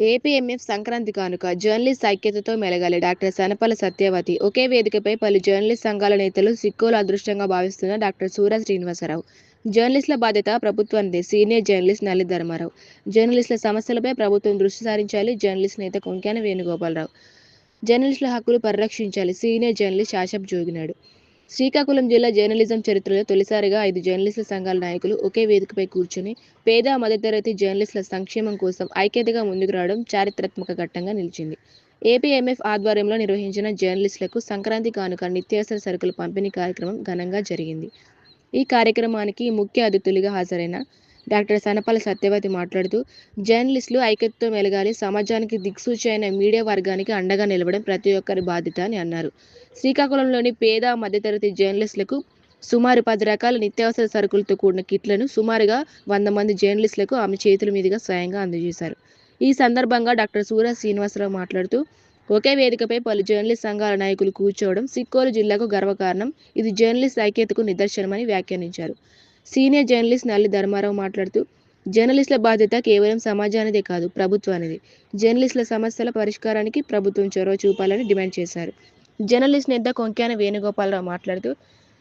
APMF Sankranti కానుక journalist ఐక్యతతో మెలగాలి. డాక్టర్ సనపల సత్యవతి ఒకే వేదికపై పలు జర్నలిస్ట్ సంఘాల నేతలు సిక్కులు అదృష్టంగా భావిస్తున్న డాక్టర్ సూర శ్రీనివాసరావు. జర్నలిస్టుల బాధ్యత ప్రభుత్వానిదే. Senior journalist Nalli Dharmarao. జర్నలిస్టుల సమస్యలపై ప్రభుత్వం దృష్టి సారించాలి. జర్నలిస్ట్ నేత కొంకాన వేణుగోపాలరావు. జర్నలిస్టుల హక్కులు పరిరక్షించాలి. సీనియర్ జర్నలిస్ట్ ఆశప్ జోగినాడు. శ్రీకాకుళం జిల్లా జర్నలిజం చరిత్రలో తొలిసారిగా ఐదు జర్నలిస్టుల సంఘాల నాయకులు ఒకే వేదికపై కూర్చుని పేద మధ్యతరగతి జర్నలిస్టుల సంక్షేమం కోసం ఐక్యతగా ముందుకు రావడం చారిత్రాత్మక ఘట్టంగా నిలిచింది. ఏపీఎంఎఫ్ ఆధ్వర్యంలో నిర్వహించిన జర్నలిస్టులకు సంక్రాంతి కానుక నిత్యావసర సరుకుల పంపిణీ కార్యక్రమం ఘనంగా జరిగింది. ఈ కార్యక్రమానికి ముఖ్య అతిథులుగా హాజరైన డాక్టర్ సనపల్లి సత్యవతి మాట్లాడుతూ జర్నలిస్టులు ఐక్యతతో మెలగాలి సమాజానికి దిక్సూచి అయిన మీడియా వర్గానికి అండగా నిలవడం ప్రతి ఒక్కరి బాధ్యత అని అన్నారు. శ్రీకాకుళంలోని పేద మధ్యతరగతి జర్నలిస్టులకు సుమారు పది రకాల నిత్యావసర సరుకులతో కూడిన కిట్లను సుమారుగా వంద మంది జర్నలిస్టులకు ఆమె చేతుల మీదుగా స్వయంగా అందజేశారు. ఈ సందర్భంగా డాక్టర్ సూరజ్ శ్రీనివాసరావు మాట్లాడుతూ ఒకే వేదికపై పలు జర్నలిస్ట్ సంఘాల నాయకులు కూర్చోవడం సిక్కోలు జిల్లాకు గర్వకారణం. ఇది జర్నలిస్ట్ ఐక్యతకు నిదర్శనమని వ్యాఖ్యానించారు. సీనియర్ జర్నలిస్ట్ నల్లి ధర్మారావు మాట్లాడుతూ జర్నలిస్టుల బాధ్యత కేవలం సమాజానిదే కాదు ప్రభుత్వానిది. జర్నలిస్టుల సమస్యల పరిష్కారానికి ప్రభుత్వం చొరవ చూపాలని డిమాండ్ చేశారు. జర్నలిస్ట్ నేత కొంక్యాన వేణుగోపాలరావు మాట్లాడుతూ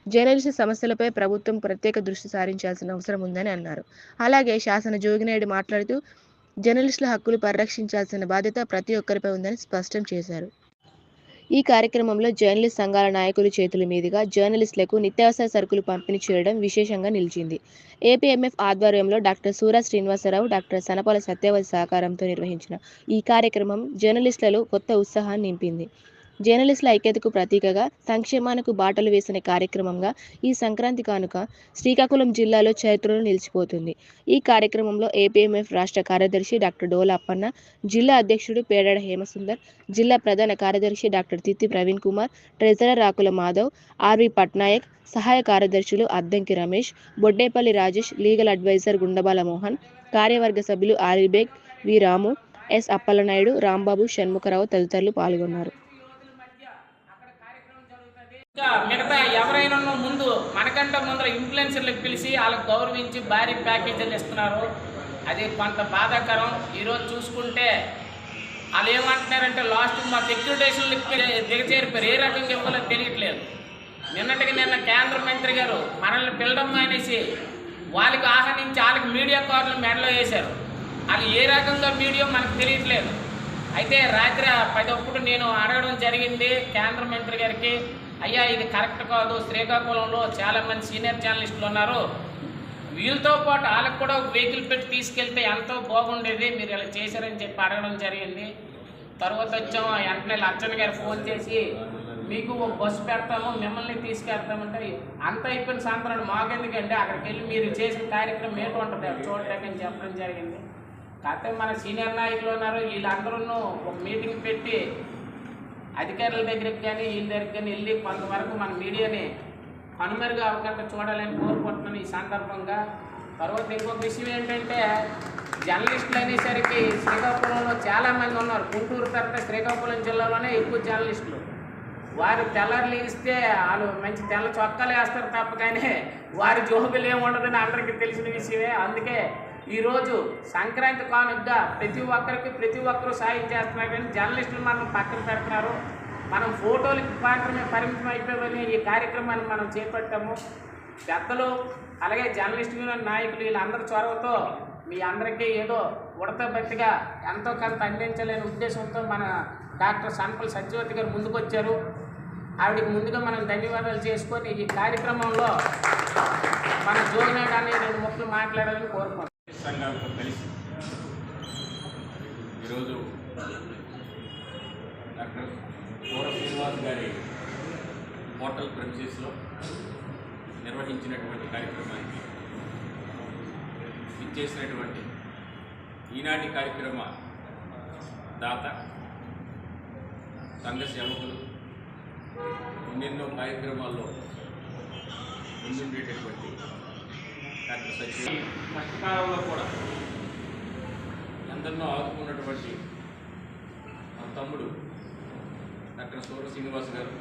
జర్నలిస్టు సమస్యలపై ప్రభుత్వం ప్రత్యేక దృష్టి సారించాల్సిన అవసరం ఉందని అన్నారు. అలాగే శాసన జోగినాయుడు మాట్లాడుతూ జర్నలిస్టుల హక్కులు పరిరక్షించాల్సిన బాధ్యత ప్రతి ఒక్కరిపై ఉందని స్పష్టం చేశారు. ఈ కార్యక్రమంలో జర్నలిస్ట్ సంఘాల నాయకుల చేతుల మీదుగా జర్నలిస్టులకు నిత్యావసర సరుకులు పంపిణీ చేయడం విశేషంగా నిలిచింది. ఏపీఎంఎఫ్ ఆధ్వర్యంలో డాక్టర్ సూర శ్రీనివాసరావు డాక్టర్ సనపాల సత్యవతి సహకారంతో నిర్వహించిన ఈ కార్యక్రమం జర్నలిస్టులలో కొత్త ఉత్సాహాన్ని నింపింది. జర్నలిస్టుల ఐక్యతకు ప్రతీకగా సంక్షేమానికి బాటలు వేసిన కార్యక్రమంగా ఈ సంక్రాంతి కానుక శ్రీకాకుళం జిల్లాలో చరిత్రలో నిలిచిపోతుంది. ఈ కార్యక్రమంలో ఏపీఎంఎఫ్ రాష్ట్ర కార్యదర్శి డాక్టర్ డోల అప్పన్న జిల్లా అధ్యక్షుడు పేడాడ హేమసుందర్ జిల్లా ప్రధాన కార్యదర్శి doctor Titti Praveen Kumar treasurer Rakula Madhav R V Patnaik సహాయ కార్యదర్శులు అద్దంకి రమేష్ బొడ్డేపల్లి రాజేష్ లీగల్ అడ్వైజర్ గుండబాల మోహన్ కార్యవర్గ సభ్యులు ఆరిబేగ్ వి రాము ఎస్ అప్పలనాయుడు రాంబాబు షణ్ముఖరావు తదితరులు పాల్గొన్నారు. మిగతా ఎవరైనా ముందు మనకంటే ముందర ఇన్ఫ్లుయెన్సర్లకు పిలిచి వాళ్ళకి గౌరవించి భారీ ప్యాకేజీలు ఇస్తున్నారు అది కొంత బాధాకరం. ఈరోజు చూసుకుంటే వాళ్ళు ఏమంటున్నారంటే లాస్ట్ మా సెక్యూరిటేషన్లు దిగచేరిపోయారు ఏ రకంగా ఇవ్వాలో తెలియట్లేదు. నిన్నటికి నిన్న కేంద్ర మంత్రి గారు మనల్ని పిలడం మానేసి వాళ్ళకి ఆహ్వానించి వాళ్ళకి మీడియా కార్డులు మెడలో వేశారు. వాళ్ళు ఏ రకంగా మీడియా మనకు తెలియట్లేదు. అయితే రాత్రి పదప్పుడు నేను అడగడం జరిగింది కేంద్ర మంత్రి గారికి. అయ్యా ఇది కరెక్ట్ కాదు. శ్రీకాకుళంలో చాలామంది సీనియర్ జర్నలిస్టులు ఉన్నారు. వీళ్ళతో పాటు వాళ్ళకు కూడా ఒక వెహికల్ పెట్టి తీసుకెళ్తే ఎంతో బాగుండేది. మీరు ఇలా చేశారని చెప్పి అడగడం జరిగింది. తర్వాత వచ్చాం వెంటనే లచ్చన్ గారు ఫోన్ చేసి మీకు ఒక బస్సు పెడతాము మిమ్మల్ని తీసుకెళ్తామంటే అంత అయిపోయిన సాయంత్రం మాకెందుకండి? అక్కడికి వెళ్ళి మీరు చేసిన కార్యక్రమం ఏంటో ఉంటుంది. అది చూడటానికి చెప్పడం జరిగింది. కాకపోతే మన సీనియర్ నాయకులు ఉన్నారు. వీళ్ళందరూ ఒక మీటింగ్ పెట్టి అధికారుల దగ్గరికి కానీ వీళ్ళ దగ్గరికి కానీ వెళ్ళి కొంతవరకు మన మీడియాని కనుమరుగు అవ్వకుండా చూడాలని కోరుకుంటున్నాను ఈ సందర్భంగా. తర్వాత ఇంకొక విషయం ఏంటంటే జర్నలిస్టులు అనేసరికి శ్రీకాకుళంలో చాలామంది ఉన్నారు. గుంటూరు తర్వాత శ్రీకాకుళం జిల్లాలోనే ఎక్కువ జర్నలిస్టులు. వారు తెల్లర్లు ఇస్తే వాళ్ళు మంచి తెల్ల చొక్కాలు వేస్తారు తప్ప కానీ వారి జోబులు ఉండదని అందరికీ తెలిసిన విషయమే. అందుకే ఈరోజు సంక్రాంతి కానుకగా ప్రతి ఒక్కరికి ప్రతి ఒక్కరూ సాయం చేస్తున్నారు కానీ జర్నలిస్టులు మనం పక్కన పెడుతున్నారు. మనం ఫోటోలకి మాత్రమే పరిమితం అయిపోయామని ఈ కార్యక్రమాన్ని మనం చేపట్టాము. పెద్దలు అలాగే జర్నలిస్ట్ యూనియన్ నాయకులు వీళ్ళందరి చొరవతో మీ అందరికీ ఏదో ఉడత బట్టిగా ఎంతో కొంత అందించలేని ఉద్దేశంతో మన డాక్టర్ సంపల్ సత్యవతి గారు ముందుకొచ్చారు. ఆవిడకి ముందుగా మనం ధన్యవాదాలు చేసుకొని ఈ కార్యక్రమంలో మన జోగినాడు అనే రెండు ముక్కలు మాట్లాడాలని కోరుకుంటున్నాం. సంఘాలతో కలిసి ఈరోజు డాక్టర్ కోర శ్రీనివాస్ గారి హోటల్ ప్రెమిసెస్లో నిర్వహించినటువంటి కార్యక్రమానికి ఇచ్చేసినటువంటి ఈనాటి కార్యక్రమ దాత సంఘ సేవకులు ఎన్నెన్నో కార్యక్రమాల్లో ముందుండేటటువంటి డాక్టర్ సచివ కష్టకాలంలో కూడా ఎందరినో ఆదుకున్నటువంటి మా తమ్ముడు డాక్టర్ సూర శ్రీనివాస్ గారు.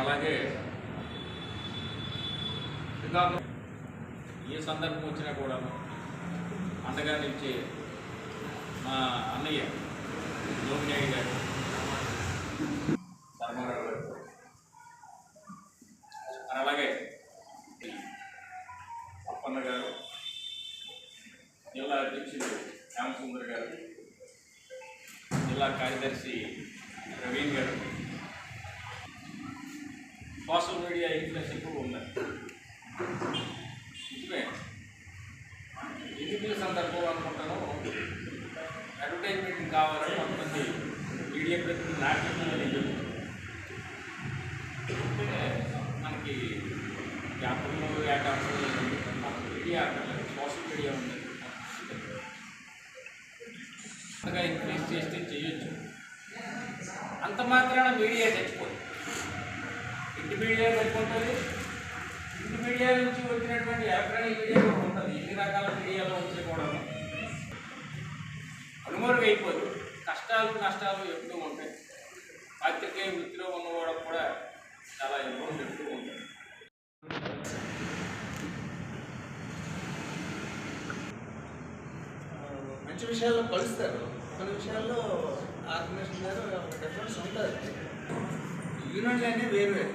అలాగే శ్రీకాకుళం ఏ సందర్భం వచ్చినా కూడా అండగా నిలిచే మా అన్నయ్య లోకినాయుడు గారు. కార్యదర్శి ప్రవీణ్ గారు. సోషల్ మీడియా ఇన్ఫ్లుయెన్స్ ఎక్కువ ఉన్నారు. నిజమే ఎన్నికల సందర్భం అనుకుంటాను అడ్వర్టైజ్మెంట్ కావాలని కొంతమంది మీడియా ప్రతినిధులు నాటి అనేది మనకి యాప్లో యాటాప్స్ మీడియా అక్కర్లేదు సోషల్ మీడియా ఉంది అంతగా ఇంక్రీజ్ చేస్తే చేయొచ్చు. అంత మాత్రాన మీడియా చచ్చిపోతుంది ఇంటి మీడియా చచ్చిపోతుంది ఇంటి మీడియా నుంచి వచ్చినటువంటి ఎలక్ట్రానిక్ మీడియా కూడా ఉంటుంది. ఎన్ని రకాల మీడియాలో వచ్చే కూడా అనుమరుగైపోదు. కష్టాలు నష్టాలు ఎప్పుడూ ఉంటాయి. పాత్రికేయ వృత్తిలో ఉన్నవాడు కూడా చాలా ఇబ్బంది ఎప్పుడూ ఉంటాయి మంచి విషయాల్లో కలుస్తారు. కొన్ని విషయాల్లో ఆర్గనైజేషన్ గారు డిఫరెన్స్ ఉంటుంది. యూనియన్లు అనేవి వేరు వేరు.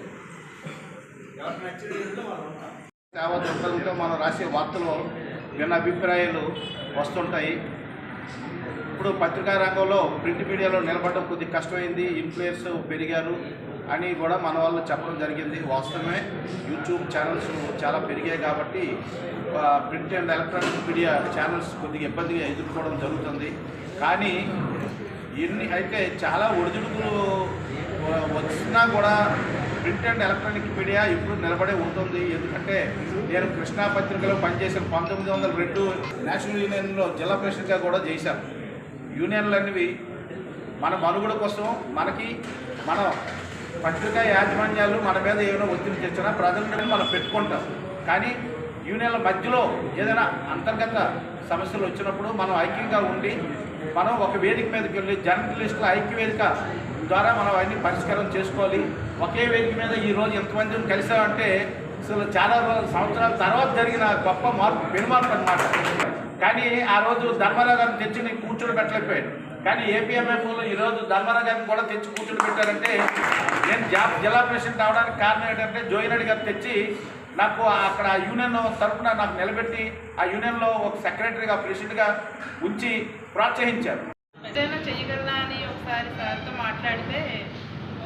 ఎవరికి నచ్చిన యూనియన్లో వాళ్ళు ఉంటారు. సేవా మనం రాసే వార్తలు భిన్న అభిప్రాయాలు వస్తుంటాయి. ఇప్పుడు పత్రికా రంగంలో ప్రింట్ మీడియాలో నిలబడడం కొద్దిగా కష్టమైంది. ఇన్ఫ్లుయెన్స్ పెరిగారు. అని కూడా మన వాళ్ళు చెప్పడం జరిగింది. వాస్తవమే యూట్యూబ్ ఛానల్స్ చాలా పెరిగాయి కాబట్టి print and electronic media channels కొద్దిగా ఇబ్బందిగా ఎదుర్కోవడం జరుగుతుంది. కానీ ఎన్ని అయితే చాలా ఒడిదుడుకులు వచ్చినా కూడా ప్రింట్ అండ్ ఎలక్ట్రానిక్ మీడియా ఇప్పుడు నిలబడే ఉంటుంది. ఎందుకంటే నేను కృష్ణా పత్రికలో పనిచేసిన పంతొమ్మిది వందల రెండు నేషనల్ యూనియన్లో జిల్లా ప్రెసిడెంట్గా కూడా చేశాను. యూనియన్లు అనేవి మన మనుగడ కోసం మనకి మనం పత్రికా యాజమాన్యాలు మన మీద ఏమైనా ఒత్తిడి తెచ్చినా ప్రజల మనం పెట్టుకుంటాం. కానీ యూనియన్ల మధ్యలో ఏదైనా అంతర్గత సమస్యలు వచ్చినప్పుడు మనం ఐక్యంగా ఉండి మనం ఒక వేదిక మీదకి వెళ్ళి జర్నలిస్టుల ఐక్య వేదిక ద్వారా మనం అవన్నీ పరిష్కారం చేసుకోవాలి. ఒకే వేదిక మీద ఈ రోజు ఎంతమంది కలిసామంటే అసలు చాలా సంవత్సరాల తర్వాత జరిగిన గొప్ప మార్పు పెనుమార్పు అనమాట కానీ ఆ రోజు ధర్మరాజు గారిని తెచ్చి నేను కూర్చొని పెట్టలేకపోయాను కానీ ఏపీఎంఎఫ్లో ఈ రోజు ధర్మారావు గారిని కూడా తెచ్చి కూర్చుని పెట్టారంటే నేను జా జిల్లా ప్రెసిడెంట్ అవడానికి కారణం ఏంటంటే జోయినాడు గారు తెచ్చి నాకు అక్కడ యూనియన్ తరఫున నాకు నిలబెట్టి ఆ యూనియన్లో ఒక సెక్రటరీగా ప్రెసిడెంట్గా ఉంచి ప్రోత్సహించారు. ఏదైనా చేయగలనా అని ఒకసారి సార్తో మాట్లాడితే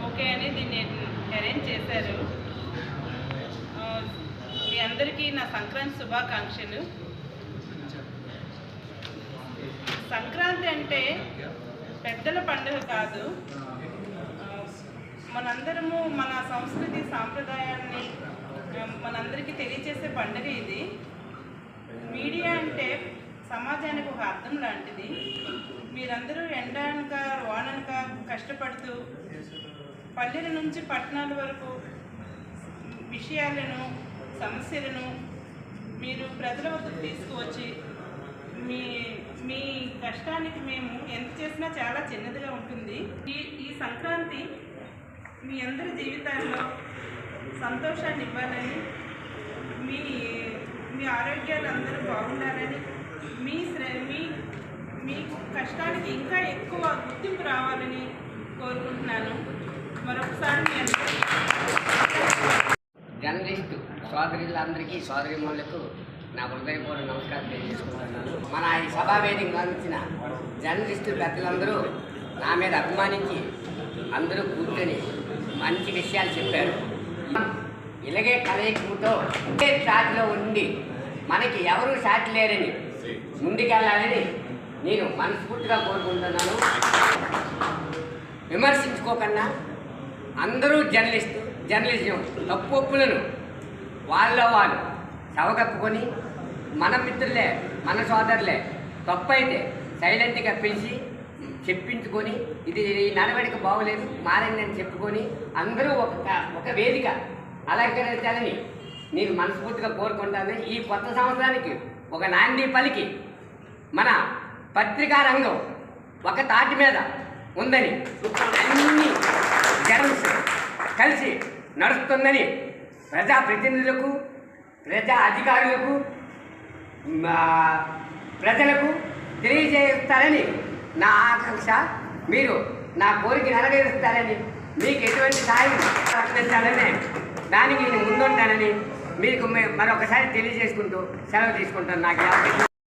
ఓకే అని దీన్ని అరేంజ్ చేశారు. మీ అందరికీ నా సంక్రాంతి శుభాకాంక్షలు. సంక్రాంతి అంటే పెద్దల పండుగ కాదు. మనందరము మన సంస్కృతి సాంప్రదాయాన్ని మనందరికీ తెలియచేసే పండుగ ఇది. మీడియా అంటే సమాజానికి ఒక అర్థం లాంటిది. మీరందరూ ఎండనక వాననక కష్టపడుతూ పల్లెల నుంచి పట్టణాల వరకు విషయాలను సమస్యలను మీరు ప్రజల వద్దకు తీసుకువచ్చి మీ మీ కష్టానికి మేము ఎంత చేసినా చాలా చిన్నదిగా ఉంటుంది. ఈ ఈ సంక్రాంతి మీ అందరి జీవితాల్లో సంతోషాన్ని ఇవ్వాలని మీ మీ ఆరోగ్యాలు అందరూ బాగుండాలని మీ మీ మీ కష్టానికి ఇంకా ఎక్కువ గుర్తింపు రావాలని కోరుకుంటున్నాను. మరొకసారి మీ అందరికీ జర్నలిస్ట్ సోదరులందరికీ సోదరిమణులకు నా హృదయపూర్వక నమస్కారం తెలియజేసుకున్నాను మన ఈ సభా వేదిక జర్నలిస్టులు జర్నలిస్టు పెద్దలందరూ నా మీద అభిమానించి అందరూ కూర్చొని మంచి విషయాలు చెప్పారు. ఇలాగే కలయికతో ఒకే సాటిలో ఉండి మనకి ఎవరు సాటి లేరని ముందుకెళ్ళాలని నేను మనస్ఫూర్తిగా కోరుకుంటున్నాను. విమర్శించుకోకన్నా అందరూ జర్నలిస్టు జర్నలిజం తప్పు ఒప్పులను వాళ్ళ వాళ్ళు చవకప్పుకొని మన మిత్రులే మన సోదరులే తప్పైతే సైలెంట్గా పిలిచి చెప్పించుకొని ఇది ఈ నడవడిక బాగోలేదు మారింది అని చెప్పుకొని అందరూ ఒక ఒక వేదిక అలంకరించాలని నేను మనస్ఫూర్తిగా కోరుకుంటాను. ఈ కొత్త సంవత్సరానికి ఒక నాంది పలికి మన పత్రికా రంగం ఒక తాటి మీద ఉందని అన్ని జర్నల్స్ కలిసి నడుస్తుందని ప్రజాప్రతినిధులకు ప్రజా అధికారులకు ప్రజలకు తెలియజేస్తారని నా ఆకాంక్ష. మీరు నా కోరిక నెరవేరుస్తారని మీకు ఎటువంటి సాయం అందించాలని దానికి నేను ముందుంటానని మీకు మే- మరొకసారి తెలియజేసుకుంటూ సెలవు తీసుకుంటాను. నాకు